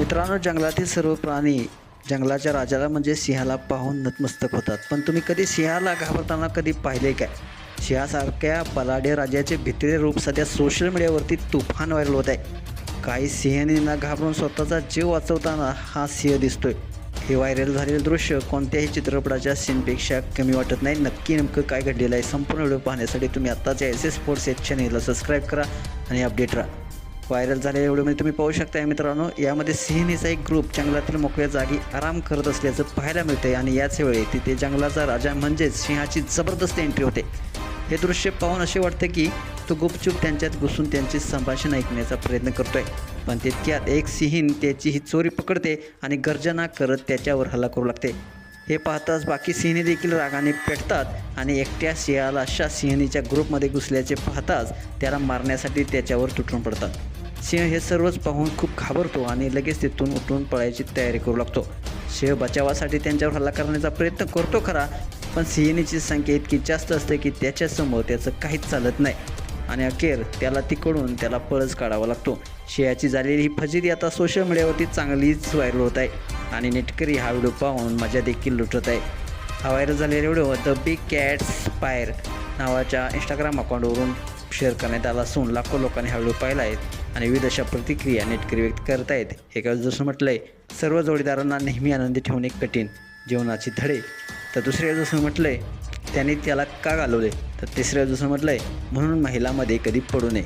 मित्रांनो जंगलातील सर्व प्राणी जंगलाच्या राजाला म्हणजे सिंहाला पाहून नतमस्तक होतात. पण तुम्ही कधी सिंहाला घाबरताना कधी पाहिले काय? सिंहासारख्या बलाढ्य राजाचे भित्रे रूप सध्या सोशल मीडियावरती तुफान व्हायरल होत आहे. काही सिंहांना घाबरून स्वतःचा जीव वाचवताना हा सिंह दिसतोय. हे व्हायरल झालेलं दृश्य कोणत्याही चित्रपटाच्या सीनपेक्षा कमी वाटत नाही. नक्की नेमकं काय घडलेलं आहे संपूर्ण व्हिडिओ पाहण्यासाठी तुम्ही आत्ताच्या एस एस स्पोर्ट्स या चॅनेलला सबस्क्राईब करा आणि अपडेट राहा. व्हायरल झालेल्या व्हिडिओमध्ये तुम्ही पाहू शकता मित्रांनो. यामध्ये सिंहनीचा एक ग्रुप जंगलातील मोकळ्या जागी आराम करत असल्याचं पाहायला मिळते आणि याच वेळी तिथे जंगलाचा राजा म्हणजेच सिंहाची जबरदस्त एंट्री होते. हे दृश्य पाहून असे वाटते की तो गुपचूप त्यांच्यात घुसून त्यांचे संभाषण ऐकण्याचा प्रयत्न करतोय. पण तितक्यात एक सिंहीण त्याची ही चोरी पकडते आणि गर्जना करत त्याच्यावर हल्ला करू लागते. हे पाहताच बाकी सिंहणी देखील रागाने पेटतात आणि एकट्या सिंहाला अशा सिंहणीच्या ग्रुपमध्ये घुसल्याचे पाहताच त्याला मारण्यासाठी त्याच्यावर तुटून पडतात. सिंह हे सर्वच पाहून खूप घाबरतो आणि लगेच तिथून उठून पळायची तयारी करू लागतो. सिंह बचावासाठी त्यांच्यावर हल्ला करण्याचा प्रयत्न करतो खरा पण सिंहणीची संख्या इतकी जास्त असते की त्याच्यासमोर त्याचं काहीच चालत नाही. आणि अखेर त्याला तिकडून त्याला पळस काढावा लागतो. शियाची झालेली ही फजिती आता सोशल मीडियावरती चांगलीच व्हायरल होत आहे. आणि नेटकरी हा व्हिडिओ पाहून मजा देखील लुटत आहे. हा व्हायरल झालेला video the big cat spire नावाच्या इंस्टाग्राम अकाउंटवरून शेअर करण्यात आला असून लाखो लोकांनी हळूहळू पाहिला आहेत आणि विविध अशा प्रतिक्रिया नेटकरी व्यक्त करत आहेत. एका जसं म्हटलंय सर्व जोडीदारांना नेहमी आनंदी ठेवणे कठीण. जीवनाची धडे. तर दुसऱ्या जसं म्हटलंय त्याने त्याला का घालवले? तर तिसऱ्या दिवसात म्हटलंय म्हणून महिलामध्ये कधी पडू नये.